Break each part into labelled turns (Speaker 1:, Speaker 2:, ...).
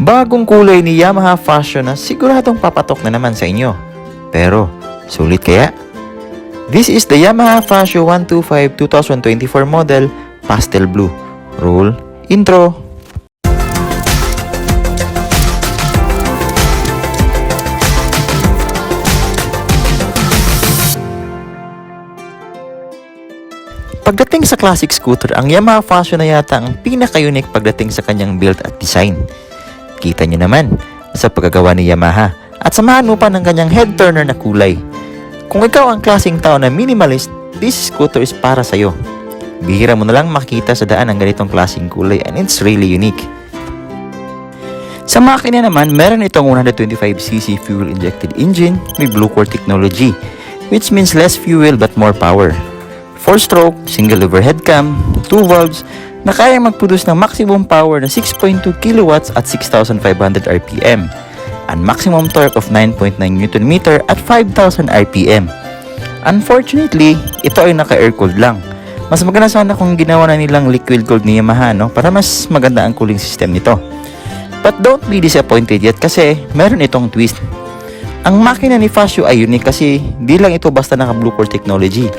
Speaker 1: Bagong kulay ni Yamaha Fashion na siguradong papatok na naman sa inyo. Pero, sulit kaya? This is the Yamaha Fashion 125 2024 model Pastel Blue. Roll intro. Pagdating sa classic scooter, ang Yamaha Fashion na yata ang pinaka-unique pagdating sa kanyang build at design. Kita nyo naman sa pagkagawa ni Yamaha at samahan mo pa ng kanyang head turner na kulay. Kung ikaw ang klaseng tao na minimalist, this scooter is para sa'yo. Bihira mo na lang makita sa daan ang ganitong klaseng kulay and it's really unique. Sa makina naman, meron itong 125cc fuel-injected engine, may blue core technology, which means less fuel but more power. 4-stroke, single overhead cam, 2 valves, na kaya mag-produce ng maximum power na 6.2 kilowatts at 6,500 RPM and maximum torque of 9.9 Nm at 5,000 RPM. Unfortunately, ito ay naka-air-cooled lang. Mas maganda sana kung ginawa na nilang liquid-cooled ni Yamaha no? para mas maganda ang cooling system nito. But don't be disappointed yet kasi meron itong twist. Ang makina ni Fasio ay unique kasi di lang ito basta naka blue core technology.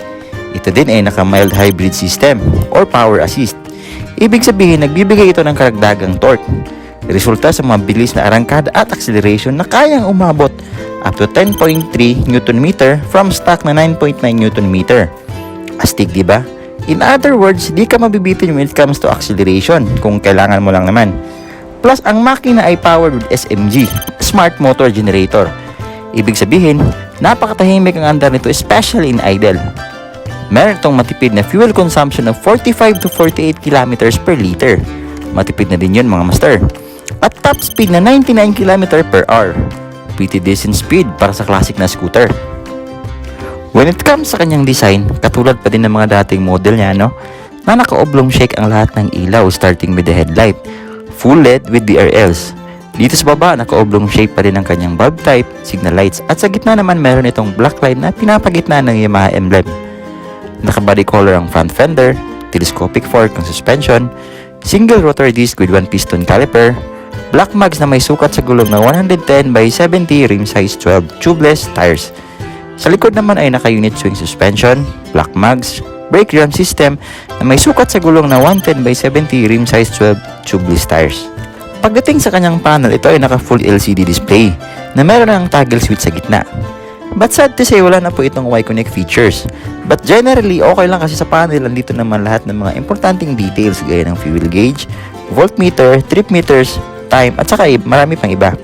Speaker 1: Ito din ay naka mild hybrid system or power assist. Ibig sabihin nagbibigay ito ng karagdagang torque. Resulta sa mabilis na arangkada at acceleration na kayang umabot up to 10.3 Nm from stock na 9.9 Nm. Astig, di ba? In other words, di ka mabibitin when it comes to acceleration kung kailangan mo lang naman. Plus, ang makina ay powered with SMG, Smart Motor Generator. Ibig sabihin, napakatahimik ang andar nito especially in idle. Meron itong matipid na fuel consumption of 45 to 48 kilometers per liter. Matipid na din yun mga master. At top speed na 99 km per hour. Pretty decent speed para sa classic na scooter. When it comes sa kanyang design, katulad pa din ng mga dating model niya, no? Na naka-oblong shake ang lahat ng ilaw starting with the headlight. Full LED with DRLs. Dito sa baba, naka-oblong shape pa rin ang kanyang bulb type, signal lights, at sa gitna naman meron itong black line na pinapagitna ng Yamaha emblem. Naka-body color ang front fender, telescopic fork ang suspension, single rotor disc with one piston caliper, black mags na may sukat sa gulong na 110 by 70 rim size 12 tubeless tires. Sa likod naman ay naka-unit swing suspension, black mags, brake drum system na may sukat sa gulong na 110 by 70 rim size 12 tubeless tires. Pagdating sa kanyang panel, ito ay naka full LCD display na meron ng toggle switch sa gitna. But sad to say, wala na po itong Y-Connect features. But generally, okay lang kasi sa panel, nandito naman lahat ng mga importanteng details gaya ng fuel gauge, voltmeter, trip meters, time, at saka marami pang iba.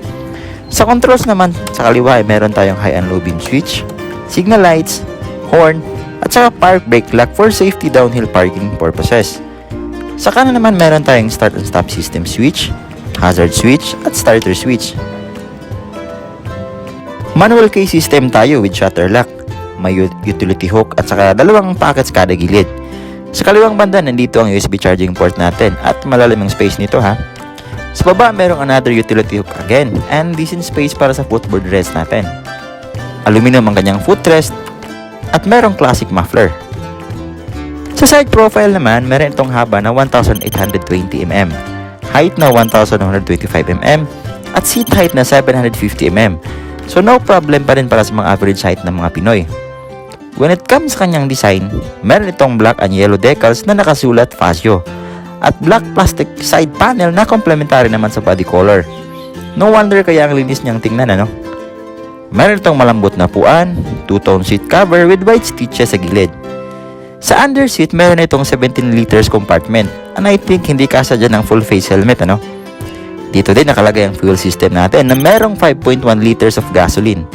Speaker 1: Sa controls naman, sa kaliwa ay meron tayong high and low beam switch, signal lights, horn, at saka park brake lock for safety downhill parking purposes. Sa kanan naman meron tayong start and stop system switch, hazard switch, at starter switch. Manual key system tayo with shutter lock. May ut- utility hook at saka dalawang pockets kada gilid. Sa kaliwang banda, nandito ang USB charging port natin at malalim ang space nito ha. Sa baba, merong another utility hook again and decent space para sa footboard rest natin. Aluminum ang kanyang footrest at merong classic muffler. Sa side profile naman, meron itong haba na 1,820 mm, height na 1,125 mm, at seat height na 750 mm. So no problem pa rin para sa mga average height ng mga Pinoy. When it comes sa kanyang design, meron itong black and yellow decals na nakasulat Fasio at black plastic side panel na komplementary naman sa body color. No wonder kaya ang linis niyang tingnan ano. Meron itong malambot na puan, two-tone seat cover with white stitches sa gilid. Sa under seat, meron itong 17 liters compartment and I think hindi kasya dyan ng full face helmet ano. Dito din nakalagay ang fuel system natin na merong 5.1 liters of gasoline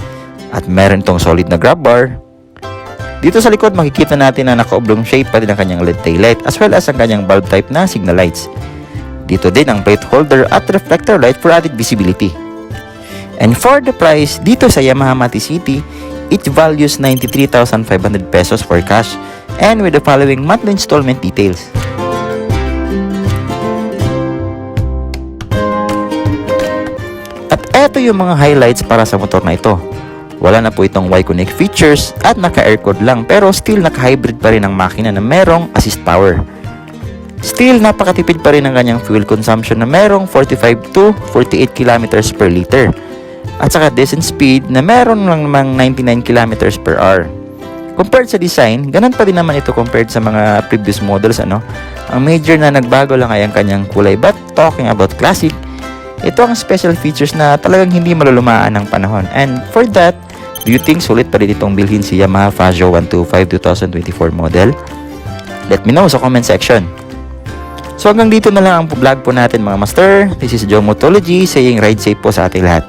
Speaker 1: at meron itong solid na grab bar. Dito sa likod makikita natin na naka-oblong shape pa din ang kanyang LED taillight as well as ang kanyang bulb type na signal lights. Dito din ang plate holder at reflector light for added visibility. And for the price, dito sa Yamaha Mati City, it values 93,500 pesos for cash and with the following monthly installment details. Eto yung mga highlights para sa motor na ito. Wala na po itong Y-Connect features at naka-aircode lang pero still naka-hybrid pa rin ang makina na merong assist power. Still, napakatipid pa rin ang kanyang fuel consumption na merong 45 to 48 kilometers per liter. At saka decent speed na meron lang namang 99 kilometers per hour. Compared sa design, ganun pa din naman ito compared sa mga previous models ano. Ang major na nagbago lang ay ang kanyang kulay but talking about classic, ito ang special features na talagang hindi malulumaan ng panahon. And for that, do you think sulit pa rin itong bilhin si Yamaha Fazio 125 2024 model? Let me know sa comment section. So hanggang dito na lang ang vlog po natin mga master. This is Joe Motology saying ride safe po sa ating lahat.